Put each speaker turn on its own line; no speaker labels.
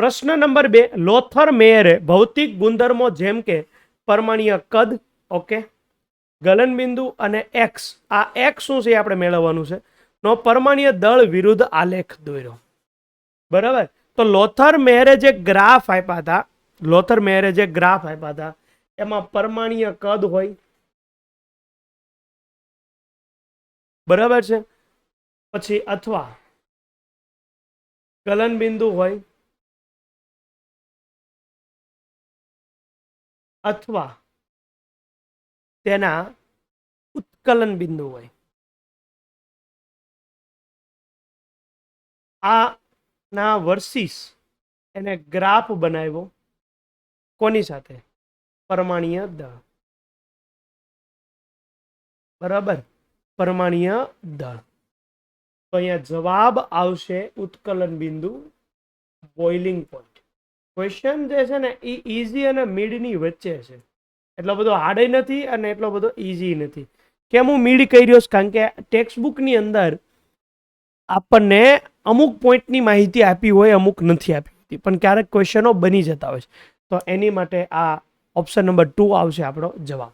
પ્રશ્ન નંબર બે, લોથર મેયરે ભૌતિક ગુણધર્મો જેમ કે પરમાણીય કદ, ઓકે, ગલનબિંદુ અને એક્સ આ એક્સ શું છે આપણે મેળવવાનું છે? નો, પરમાણીય દળ વિરુદ્ધ આલેખ દોર્યો. બરાબર? તો લોથર મેયરે જે ગ્રાફ આપ્યા હતા, લોથર મેયરે જે ગ્રાફ આપ્યા હતા, એમાં પરમાણીય કદ હોય. બરાબર છે? પછી અથવા ગલનબિંદુ હોય અથવા તેના ઉત્કલન બિંદુ હોય. આ ના વર્સિસ એને ગ્રાફ બનાવ્યો કોની સાથે? પરમાણીય દળ બરાબર? પરમાણીય દળ તો અહીંયા જવાબ આવશે ઉત્કલન બિંદુ બોઇલિંગ પોઈન્ટ ક્વેશ્ચન જે છે ને એ ઇઝી અને મિડની વચ્ચે છે. એટલો બધો હાર્ડ નથી અને એટલો બધો ઇઝી નથી. કેમ હું મિડ કર્યો છું કારણ કે ટેક્સ્ટ બુકની અંદર આપણને અમુક પોઈન્ટની માહિતી આપી હોય, અમુક નથી આપી હોતી. પણ ક્યારેક ક્વેશ્ચનો બની જતા હોય છે. તો એની માટે આ ઓપ્શન નંબર ટુ આવશે આપણો જવાબ.